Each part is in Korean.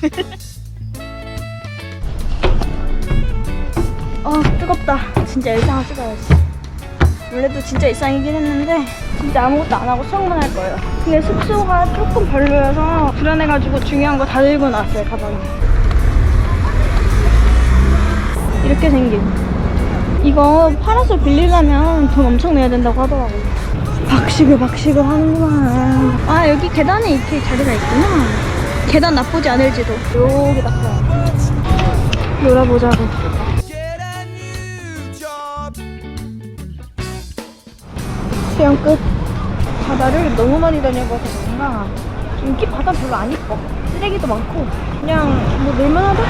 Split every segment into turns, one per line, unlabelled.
어 뜨겁다. 진짜 일상을 찍어야지. 원래도 진짜 일상이긴 했는데 진짜 아무것도 안 하고 수영만 할 거예요. 근데 숙소가 조금 별로여서 불안해가지고 중요한 거 다 들고 나왔어요 가방에. 이렇게 생긴. 이거 파라솔 빌리려면 돈 엄청 내야 된다고 하더라고요. 박시그 박시그 하는구만. 아 여기 계단에 이렇게 자리가 있구나. 계단 나쁘지 않을지도. 여기 닦아요. 놀아보자고. 수영 끝. 바다를 너무 많이 다녀봐서 그런가 인기 바다 별로 안 이뻐. 쓰레기도 많고 그냥 뭐 놀만하다?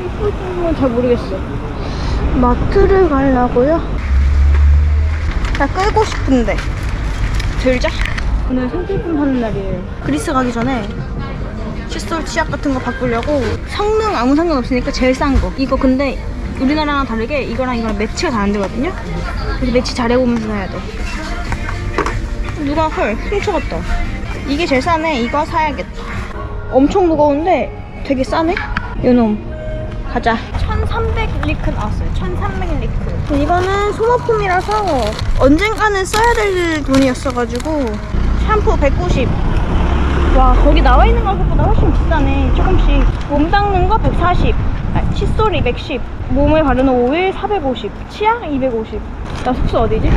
이쁘지는 잘 모르겠어. 마트를 가려고요. 나 끌고 싶은데 들자. 오늘 생필품 사는 날이에요. 그리스 가기 전에 칫솔 치약 같은 거 바꾸려고 성능 아무 상관없으니까 제일 싼 거. 이거 근데 우리나라랑 다르게 이거랑 이거랑 매치가 잘안 되거든요. 그래서 매치 잘해보면서 사야 돼. 누가 헐 훔쳐갔다. 이게 제일 싸네. 이거 사야겠다. 엄청 무거운데 되게 싸네. 요놈 가자. 1300 리크 나왔어요. 1300 리크. 이거는 소모품이라서 언젠가는 써야 될 돈이었어가지고 샴푸 190. 와 거기 나와 있는 가격보다 훨씬 비싸네. 조금씩 몸 닦는 거 140. 아, 칫솔 210. 몸에 바르는 오일 450. 치약 250. 나 숙소 어디지?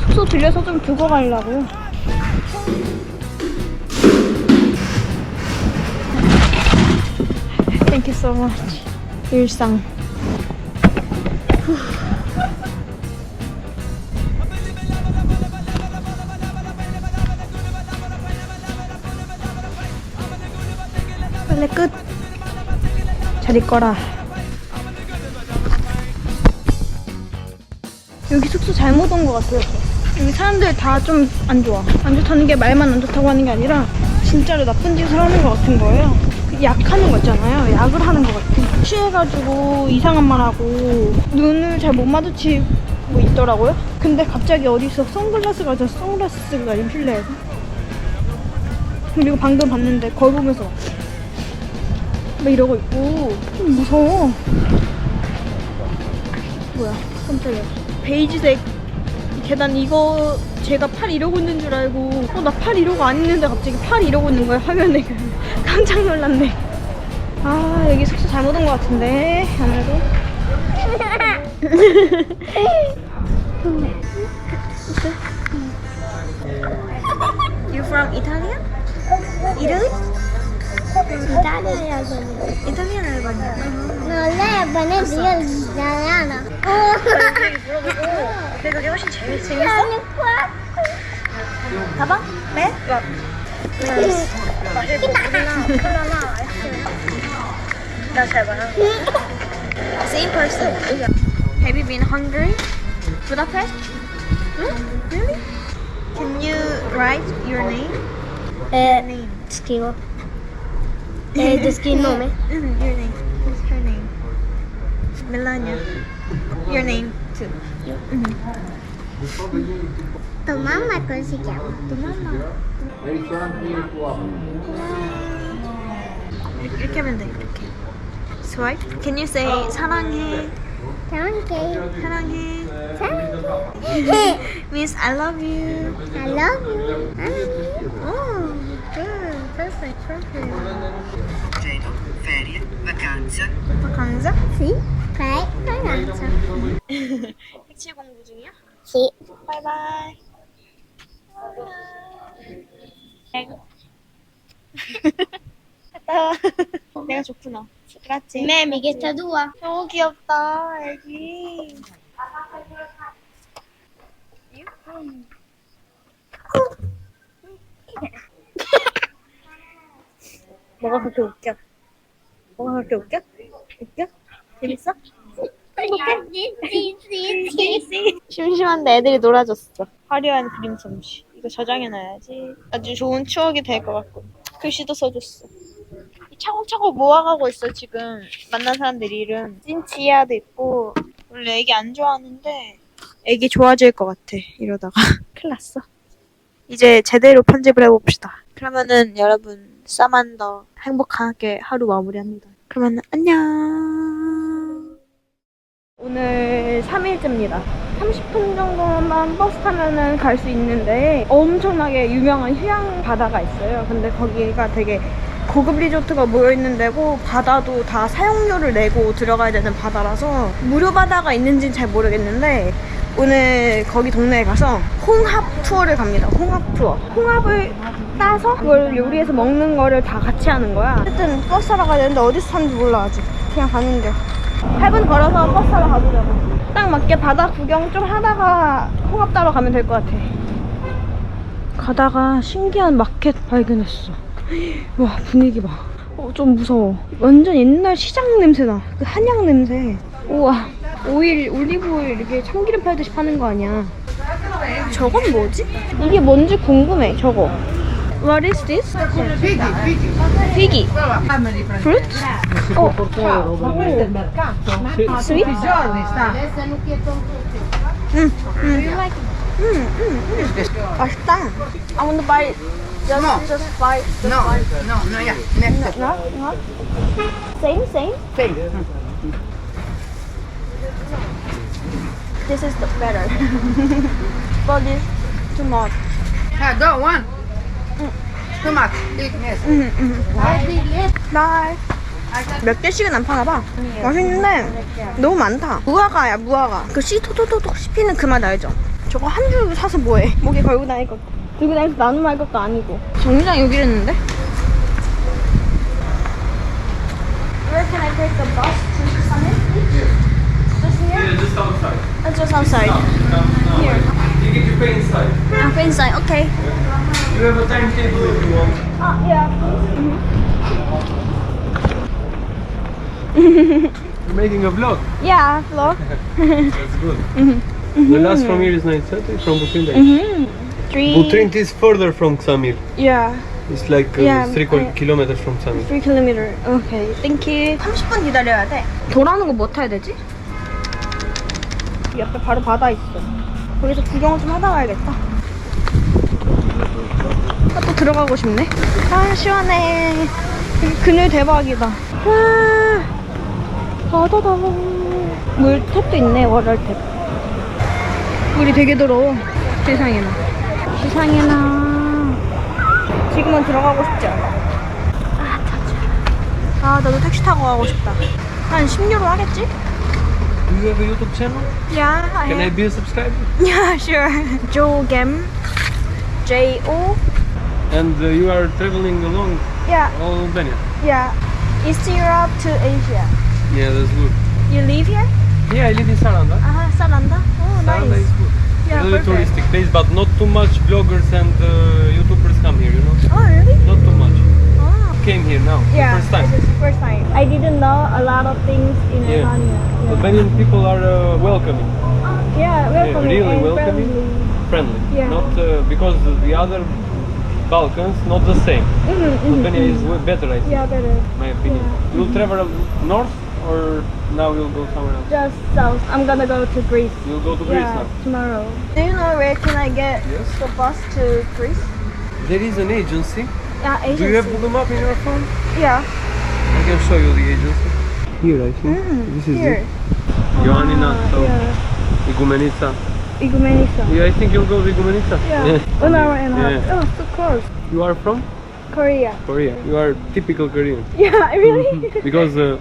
숙소 들려서 좀 두고 가려고요. You so much. 일상. 후. 빨래 끝. 잘 있거라. 여기 숙소 잘못 온 것 같아요. 여기 사람들 다 좀 안 좋아. 안 좋다는 게 말만 안 좋다고 하는 게 아니라 진짜로 나쁜 짓을 하는 것 같은 거예요. 그 약하는 거 있잖아요. 약을 하는 것 같아. 취해가지고 이상한 말 하고 눈을 잘 못 마주치고 있더라고요. 근데 갑자기 어디서 선글라스가 저 선글라스가 임실내에서 그리고 방금 봤는데 거울 보면서 막, 막 이러고 있고 좀 무서워. 뭐야 깜짝이야. 베이지색 이 계단 이거 제가 팔 이러고 있는 줄 알고 어 나 팔 이러고 안 있는데 갑자기 팔 이러고 있는 거야 화면에 깜짝 놀랐네 아 여기 숙소 잘못 온 것 같은데 아무래도 You from Italia? Italy?
Italia sono.
Italian Albania
Non lei è albanese, io italiana.
근데 그게 훨씬 재밌, 재밌어?
Sono qua.
가봐? 네? 나잘 봐요. Same person. Have you been Hungary? Budapest? Really? Can you write your name?
Eh, scrivo. Eh, descrivi il nome?
Mm, your name. What's her name? Melania. Your name too.
Tua mamma come si chiama?
또 mamma. 이렇게 하면 돼. 이렇게. Swipe. Can you say 사랑해?
Anche.
사랑해.
Anche.
Means I love you.
I love you. I love you.
Oh,
Treno, ferie, vacanze.
vacanza?
Sì. Ok, ragazza.
색칠 공부 중이야?
Sì.
바이바이. 갔다 와. 내가 좋구나. 그렇지.
Me amichetta tua.
너무 귀엽다, 애기. 뭐가 그렇게 웃겨? 뭐가 그렇게 웃겨? 웃겨? 재밌어?
Sì.
심심한데 애들이 놀아줬어. 화려한 그림 솜씨. 이거 저장해놔야지. 아주 좋은 추억이 될 것 같고. 글씨도 써줬어. 이 차곡차곡 모아가고 있어, 지금. 만난 사람들 이름. 찐치야도 있고. 원래 애기 안 좋아하는데, 애기 좋아질 것 같아, 이러다가. 큰일 났어. 이제 제대로 편집을 해봅시다. 그러면은 여러분, 사만더 행복하게 하루 마무리합니다. 그러면 안녕. 오늘 3일째입니다. 30분 정도만 버스 타면은 갈 수 있는데 엄청나게 유명한 휴양 바다가 있어요. 근데 거기가 되게 고급 리조트가 모여있는 데고 바다도 다 사용료를 내고 들어가야 되는 바다라서 무료 바다가 있는지는 잘 모르겠는데 오늘 거기 동네에 가서 홍합 투어를 갑니다. 홍합 투어. 홍합을 따서 그걸 요리해서 먹는 거를 다 같이 하는 거야. 어쨌든 버스 타러 가야 되는데 어디서 타는지 몰라 아직. 그냥 가는 게. 8분 걸어서 버스 타러 가보자고. 딱 맞게 바다 구경 좀 하다가 홍합 따러 가면 될 것 같아. 가다가 신기한 마켓 발견했어. 와 분위기 봐. 어, 좀 무서워. 완전 옛날 시장 냄새 나. 그 한약 냄새. 우와. 오일, 올리브 오일 이렇게 참기름 팔듯이 파는 거 아니야. 저건 뭐지? 이게 뭔지 궁금해. 저거. What is this? Figgy. Fruit? 어. Sweet? 음, 음. 음, 음, 음. 맛있다. I want to buy just, just buy, just
No,
buy.
no, no, yeah. Next.
No, no. Same, same.
Same.
This is the better. but this too much.
Yeah, go one. Too much. Eat, yes.
나. 몇 개씩은 안 파나 봐. 맛있는데 너무 많다. 무화과야 무화과. 그 씨 토토토톡 씹히는 그 맛 알죠? 저거 한 줄 사서 뭐해? 목에 걸고 다닐 것. 들고 다니면서 나눔 할 것도 아니고. 정류장 여기랬는데? Where can I take the bus to Summit? Just here?
Yeah, just outside.
Uh, just outside. Here.
You get to pay inside.
I'm inside. Okay.
You have a timetable if you want.
Ah, yeah.
You're making a vlog.
Yeah, hello.
That's good. The last from here is 9.30 from Butrint.
Mm-hmm. Three.
Butrint is further from Samir.
Yeah.
It's like uh,
Yeah,
3
I-
kilometers from Samir.
3 km. 오케이. 땡큐. 30분 기다려야 돼. 돌아오는 거 뭐 타야 되지? 옆에 바로 바다 있어. 거기서 구경을 좀 하다 가야겠다. 아, 또 들어가고 싶네. 아, 시원해. 그늘 대박이다. 와, 바다다. 물 탭도 있네, 월월 탭. 물이 되게 더러워. 세상에나. 세상에나. 지금은 들어가고 싶지 않아. 아, 나도 택시 타고 가고 싶다. 한 10유로 하겠지?
Do you have a YouTube channel?
Yeah, I
Can I be a subscriber?
Yeah, sure. Joe Gem. J O.
And uh, you are traveling along
Yeah,
all Albania.
yeah. East Europe to Asia.
Yeah, that's good.
You live here?
Yeah, I live in Saranda.
Uh-huh, Saranda. Oh,
Saranda
nice.
is good.
Yeah,
a little
perfect.
touristic place, but not too much bloggers and uh, YouTubers come here, you know?
Oh, really?
Not too much. Came here now,
Yeah,
first time.
this is first time. I didn't know a lot of things in
Yeah.
Albania. Yeah.
Albanian people are uh, welcoming,
Yeah, welcoming
really
and
welcoming.
friendly.
friendly.
Yeah.
Not uh, because the other Balkans not the same.
Mhm, mhm,
Albania is
mhm.
way better, I think,
Yeah, better.
my opinion.
Yeah.
You'll travel north or now you'll go somewhere else?
Just south. I'm gonna go to Greece.
You'll go to Greece
yeah,
now.
tomorrow. Do you know where can I get
Yes.
the bus to Greece?
There is an agency.
Yeah, agency.
Do you have Google Map in your phone?
Yeah.
I can show you the agency. Here, I think. this is
Here.
it. Ioannina, so
Yeah.
Igumenica.
Igumenica.
Yeah, I think you'll go to Igumenica.
Yeah. One hour and a half.
Yeah.
Oh, so close.
You are from
Korea.
Korea. You are typical Korean.
Yeah, really?
because uh,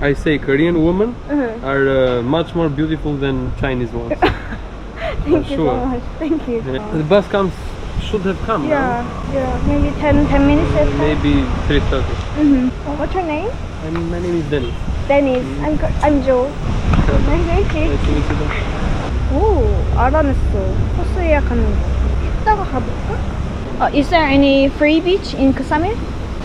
I say Korean women
Uh-huh.
are uh, much more beautiful than Chinese ones.
Thank you
sure.
so much. Thank you.
Yeah. The bus comes should have come
Yeah,
now.
yeah. Maybe 10, 10 minutes or so.
Maybe 3:30.
Mm-hmm. What's your name?
And my name is Dennis.
Dennis. I'm, Ko- I'm Joe. Nice to meet you.
Nice to meet you.
오, 알아냈어. 코스 예약하는 거. 이따가 가볼까? Uh, is there any free beach in Ksamil?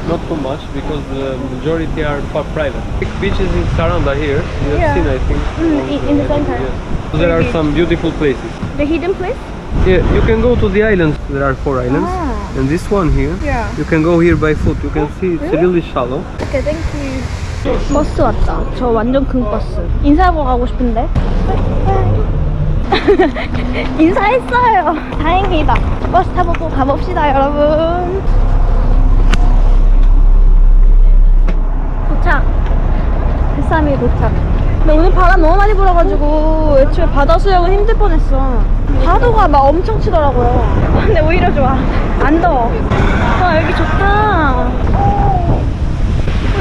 Not too much because the majority are pa- private. Big beaches in Saranda here. You have
Yeah.
seen, I think.
Mm,
along
in- in the center.
Yes. So there are
Big
some beautiful places.
The hidden place?
Yeah, you can go to the islands. There are four islands.
Ah.
And this one here,
Yeah.
you can go here by foot. You can see it's
really?
really shallow.
오케이, 땡큐. 버스 왔다. 저 완전 큰 버스. 인사하고 가고 싶은데. 인사했어요. 다행이다. 버스 타보고 가봅시다, 여러분. 도착. 뱃삼이 도착. 근데 오늘 바람 너무 많이 불어가지고 애초에 바다 수영은 힘들 뻔했어. 파도가 막 엄청 치더라고요. 근데 오히려 좋아. 안 더워. 와 여기 좋다. 어,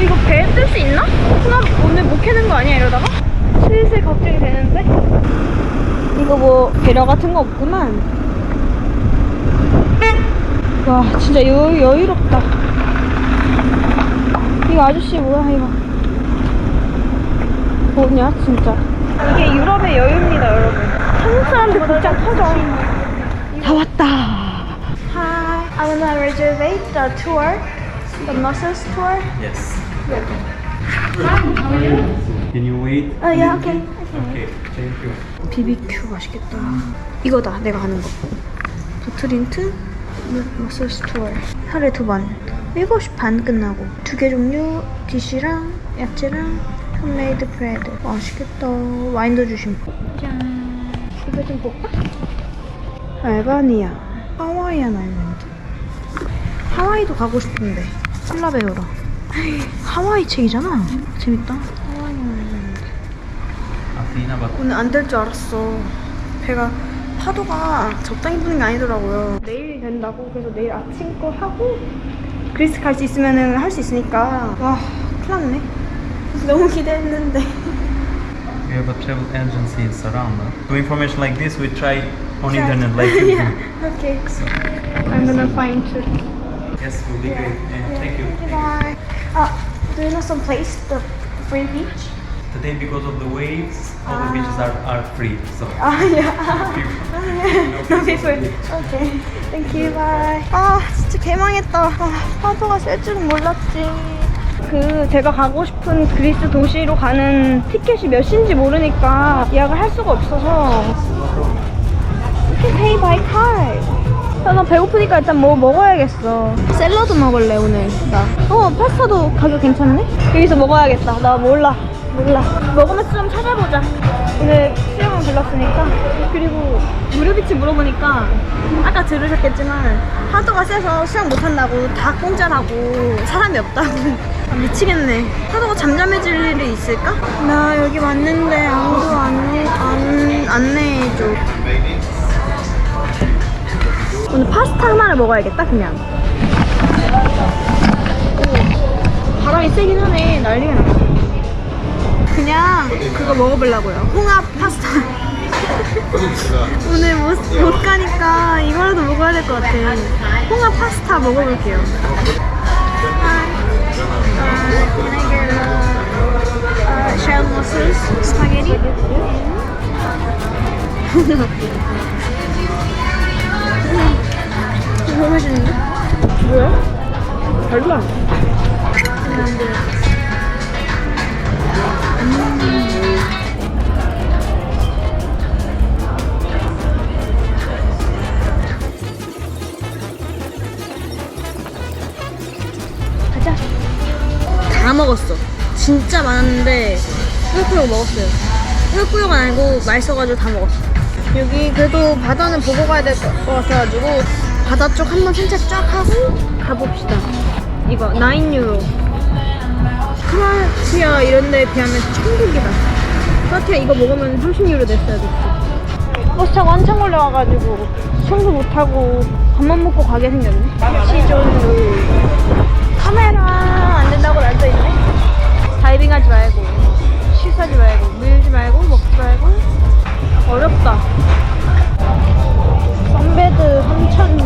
이거 배 뜰 수 있나? 나 오늘 못 캐는 거 아니야 이러다가? 슬슬 걱정이 되는데? 이거 뭐 배려 같은 거 없구만. 와 진짜 여, 여유롭다. 이거 아저씨 뭐야 이거? 뭐냐 진짜. 이게 유럽의 여유입니다 여러분. 한국 사람들 복장 터져. 다 왔다. Hi, I wanna reserve the tour, the mussels tour.
Yes. Can you wait?
아, yeah, okay.
Okay, thank you.
BBQ 맛있겠다. 이거다, 내가 아는 거. 버트린트 머슬 투어. 하루에 두 번. 7시 반 끝나고. 두 개 종류, 디시랑 야채랑 홈메이드 브레드. 맛있겠다. 와인도 주심. 짠. 이거 좀 볼까? 알바니아. 하와이안 아일랜드. 하와이도 가고 싶은데. 콜라 배우러. 하와이 책이잖아. 재밌다. 하와이안 아일랜드.
Athena, but
오늘 안 될 줄 알았어. 배가 파도가 적당히 부는 게 아니더라고요. 내일 된다고 그래서 내일 아침 거 하고 그리스 갈 수 있으면 은 할 수 있으니까 와 큰일 났네. 너무 기대했는데.
we have a travel agency in Saranda. Do information like this we try on internet like you
yeah.
do.
Okay. I'm gonna find too.
Yes, will be great. Yeah, thank you.
Bye. Uh, do you know some place the free beach?
Today because of the waves, all the beaches are, are free. So
아, yeah. No people. Okay. Thank you. Bye. 아, 진짜 개망했다. 아, 파도가 셀 줄은 몰랐지. 그 제가 가고 싶은 그리스 도시로 가는 티켓이 몇 시인지 모르니까 예약을 할 수가 없어서 can pay by card. 아, 나 배고프니까 일단 뭐 먹어야겠어. 샐러드 먹을래 오늘 나. 어 파스타도 가격 괜찮네. 여기서 먹어야겠다. 나 몰라. 몰라. 먹으면 좀 찾아보자. 오늘 수영은 불렀으니까. 그리고 무료 비치 물어보니까 아까 들으셨겠지만 파도가 세서 수영 못한다고 다 공짜라고 사람이 없다고. 아, 미치겠네. 파도가 잠잠해질 일이 있을까? 나 여기 왔는데 아무도 안내 안 안내해줘. 오늘 파스타 하나를 먹어야겠다 그냥. 오, 바람이 세긴 하네. 난리가 났어 그냥 그거 먹어보려고요. 홍합 파스타. 오늘 못, 못 가니까 이거라도 먹어야 될 것 같아. 홍합 파스타 먹어볼게요 Uh, shell mussels, spaghetti. 너무 맛있는데? 뭐야? 달라. 가자. 다 먹었어. 진짜 많았는데 꾸역꾸역 먹었어요. 꾸역꾸역은 아니고 맛있어가지고 다 먹었어. 여기 그래도 바다는 보고 가야 될 것 같아가지고 바다 쪽 한번 산책 쫙 하고 가봅시다. 이거 9 유로. 크로아티아 이런 데에 비하면 천국이다. 크로아티아 이거 먹으면 30유로 냈어야 됐어. 버스 타고 한참 걸려와가지고 청소 못하고 밥만 먹고 가게 생겼네. 시존 카메라 안 된다고 날써있네. 다이빙 하지 말고, 실수하지 말고, 물지 말고, 먹지 말고. 어렵다. 선베드 3,000.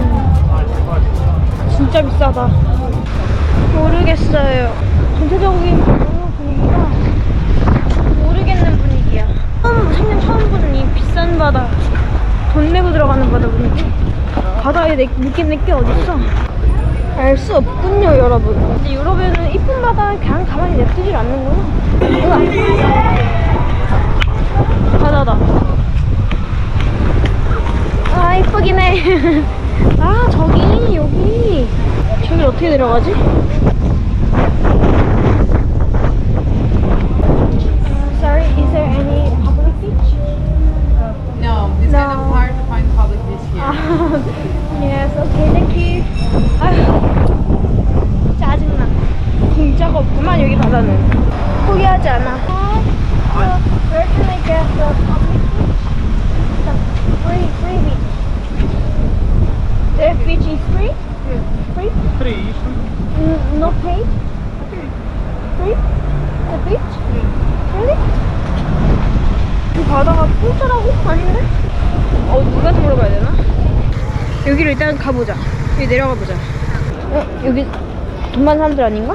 진짜 비싸다. 모르겠어요. 전체적인 분위기가 모르겠는 분위기야. 처음, 생전 처음 보는 이 비싼 바다. 돈 내고 들어가는 바다 분위기. 바다에 내, 느낌 내게 어딨어? 알 수 없군요, 여러분. 근데 유럽에는 이쁜 바다 그냥 가만히 냅두질 않는구나. 우와. 바다다. 아, 이쁘긴 해. 아, 저기, 여기. 저기 어떻게 내려가지? 없구만
여기 바다는
포기하지 않아 Where can I get the free free beach? The beach is free? Free?
Free.
N- No pay? Free? The beach? Really? 이 바다가 통짜라고? 아닌데? 어 누가한테 물어봐야 되나? 여기를 일단 가보자 여기 내려가 보자 어 여기 돈 많은 사람들 아닌가?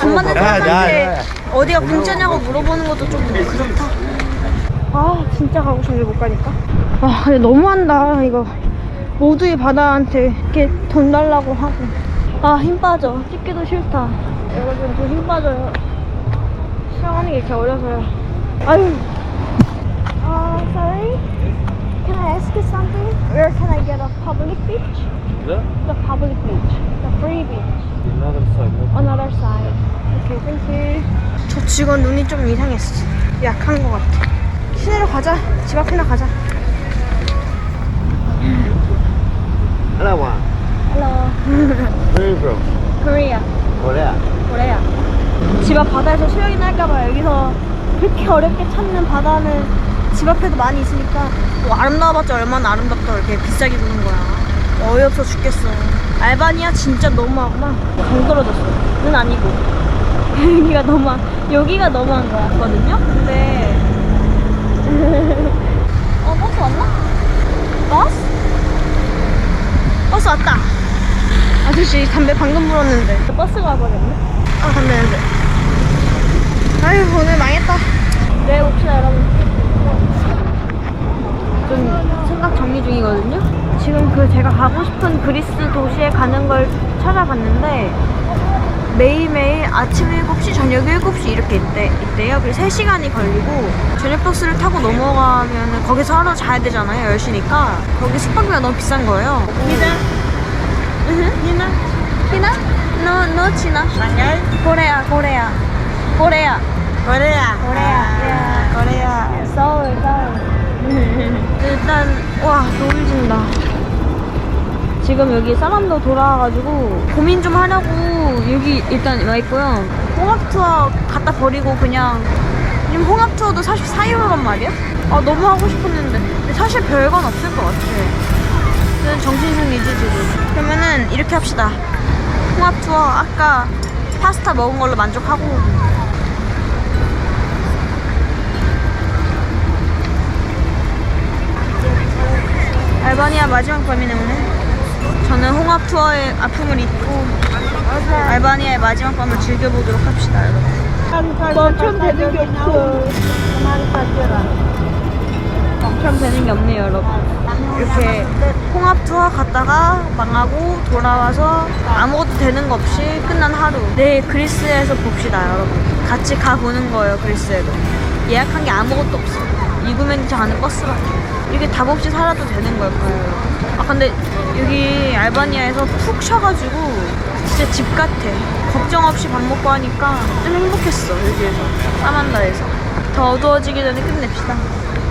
돈 많은 사람한테 어디가 근처냐고 물어보는 것도 좀 그렇다. 아 진짜 가고 싶은데 못 가니까. 아 근데 너무한다 이거. 모두의 바다한테 이렇게 돈 달라고 하고. 아 힘 빠져. 찍기도 싫다. 여러분 저 힘 빠져요. 수영하는 게 이렇게 어려서요. 아유. 아 sorry. Can I ask you something? Where can I get a public beach?
The
The public beach. The free beach.
another side.
Another side. Okay, thank you. 저 직원 눈이 좀 이상했어. 약한 것 같아. 시내로 가자. 집 앞이나 가자.
Hello, one.
Hello.
Where are you from?
Korea.
Korea.
코레아. 집앞 바다에서 수영이나 할까봐 여기서 그렇게 어렵게 찾는 바다는 집 앞에도 많이 있으니까 뭐 아름다워봤자 얼마나 아름답다고 이렇게 비싸게 구는 거야. 어이없어 죽겠어. 알바니아 진짜 너무하구나. 정 떨어졌어. 는 아니고. 여기가 너무 여기가 너무한 거였거든요. 근데 어 버스 왔나? 버스? 버스 왔다. 아저씨 담배 방금 불었는데 버스가 와버렸네. 아 담배 냄새. 아유 오늘 망했다. 내일 봅시다 여러분. 좀 생각 정리 중이거든요. 지금 그 제가 가고 싶은 그리스 도시에 가는 걸 찾아봤는데 매일매일 아침 7시, 저녁 7시 이렇게 있대, 있대요. 그래서 3시간이 걸리고 저녁 버스를 타고 넘어가면 거기서 하루 자야 되잖아요. 10시니까. 거기 숙박비가 너무 비싼 거예요. 니나? 니나? 니나? No, Korea. Korea. Yeah. Korea. 서울, 서울. 일단 와 노을진다. 지금 여기 사람도 돌아와가지고 고민 좀 하려고 여기 일단 와 있고요. 홍합 투어 갖다 버리고 그냥 지금 홍합 투어도 44유로란 말이야? 아 너무 하고 싶었는데 사실 별건 없을 것 같아. 정신승리지 지금. 그러면은 이렇게 합시다. 홍합 투어 아까 파스타 먹은 걸로 만족하고 알바니아 마지막 밤이네 오늘. 저는 홍합 투어의 아픔을 잊고 알바니아의 마지막 밤을 즐겨보도록 합시다 여러분. 멈춰도 되는 게 없어. 멈춰도 되는 게 없네요 여러분. 이렇게 홍합 투어 갔다가 망하고 돌아와서 아무것도 되는 거 없이 끝난 하루. 내일 그리스에서 봅시다 여러분. 같이 가보는 거예요 그리스에도. 예약한 게 아무것도 없어. 이구men지 가는 버스밖에. 이게 답 없이 살아도 되는 걸까요? 그. 아 근데 여기 알바니아에서 푹 쉬어가지고 진짜 집 같아. 걱정 없이 밥 먹고 하니까 좀 행복했어 여기에서 사만다에서 더 어두워지기 전에 끝냅시다.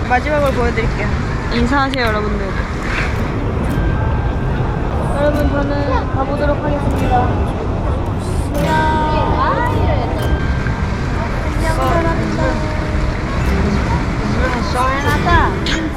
마지막으로 보여드릴게요. 인사하세요 여러분들. 여러분 저는 가보도록 하겠습니다. 안녕. 안녕 사랑합니다. 사랑하다.